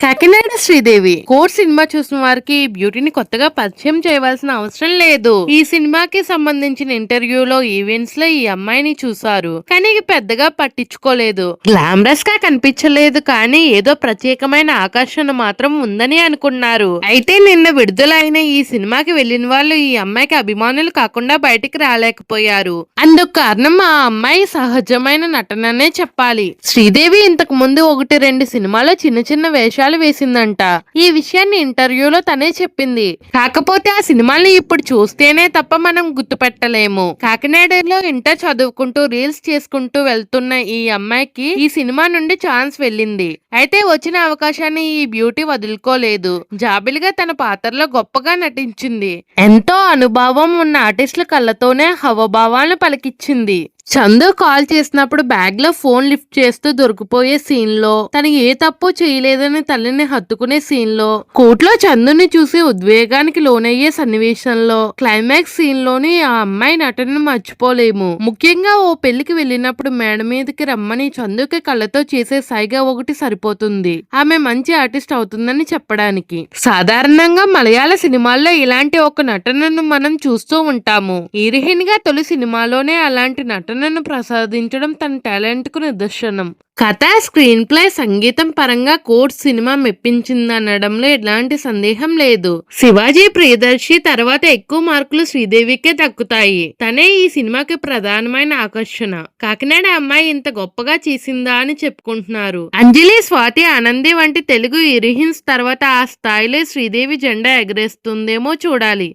Kakinada Sridevi. Core cinema చూసిన వారికి బ్యూటీని కొత్తగా పరిచయం చేయవలసిన అవసరం లేదు. ఈ సినిమాకి సంబంధించిన ఇంటర్వ్యూలో ఈవెంట్స్లో ఈ అమ్మాయిని చూసారు కానీ పెద్దగా పట్టించుకోలేదు. గ్లామరస్గా కనిపించలేదు కానీ ఏదో ప్రత్యేకమైన ఆకర్షణ మాత్రం ఉందని అనుకున్నారు. అయితే నిన్న విడుదలైన ఈ సినిమాకి వెళ్ళిన వాళ్ళు ఈ అమ్మాయికి అభిమానులు కాకుండా బయటికి రాలేకపోయారు. అందుకు కారణం ఆ అమ్మాయి సహజమైన నటననే చెప్పాలి. శ్రీదేవి ఇంతకు ముందు ఒకటి రెండు సినిమాలో చిన్న చిన్న వేషాలు వేసిందంట. ఈ విషయాన్ని ఇంటర్వ్యూలో తనే చెప్పింది. కాకపోతే ఆ సినిమాల్ని ఇప్పుడు చూస్తేనే తప్ప మనం గుర్తుపెట్టలేము. కాకినాడలో ఇంటర్ చదువుకుంటూ రీల్స్ చేసుకుంటూ వెళ్తున్న ఈ అమ్మాయికి ఈ సినిమా నుండి ఛాన్స్ వెళ్ళింది. అయితే వచ్చిన అవకాశాన్ని ఈ బ్యూటీ వదులుకోలేదు. జాబిలిగా తన పాత్రలో గొప్పగా నటించింది. ఎంతో అనుభవం ఉన్న ఆర్టిస్టుల కళ్ళతోనే హవభావాలను పలికిచ్చింది. చందు కాల్ చేసినప్పుడు బ్యాగ్లో ఫోన్ లిఫ్ట్ చేస్తూ దొరికిపోయే సీన్లో తను ఏ తప్పు చేయలేదని తల్లిని హత్తుకునే సీన్లో కోర్టులో చందుని చూసి ఉద్వేగానికి లోనయ్యే సన్నివేశంలో క్లైమాక్స్ సీన్లోని ఆ అమ్మాయి నటనను మర్చిపోలేము. ముఖ్యంగా ఓ పెళ్ళికి వెళ్ళినప్పుడు మేడ మీదకి రమ్మని చందుకి కళ్ళతో చేసే సైగా ఒకటి సరిపోతుంది. ఆమె మంచి ఆర్టిస్ట్ అవుతుందని చెప్పడానికి. సాధారణంగా మలయాళ సినిమాల్లో ఇలాంటి ఒక నటనను మనం చూస్తూ ఉంటాము. ఈరిహిన్గా తొలి సినిమాలోనే అలాంటి నటన ప్రేరణను ప్రసాదించడం తన టాలెంట్కు నిదర్శనం. కథ స్క్రీన్ ప్లే సంగీతం పరంగా కోర్ట్ సినిమా మెప్పించిందనడంలో ఎలాంటి సందేహం లేదు. శివాజీ ప్రియదర్శి తర్వాత ఎక్కువ మార్కులు శ్రీదేవికే దక్కుతాయి. తనే ఈ సినిమాకి ప్రధానమైన ఆకర్షణ. కాకినాడ అమ్మాయి ఇంత గొప్పగా చేసిందా అని చెప్పుకుంటున్నారు. అంజలి స్వాతి ఆనంది వంటి తెలుగు ఇరిహిన్స్ తర్వాత ఆ స్థాయిలో శ్రీదేవి జెండా ఎగరేస్తుందేమో చూడాలి.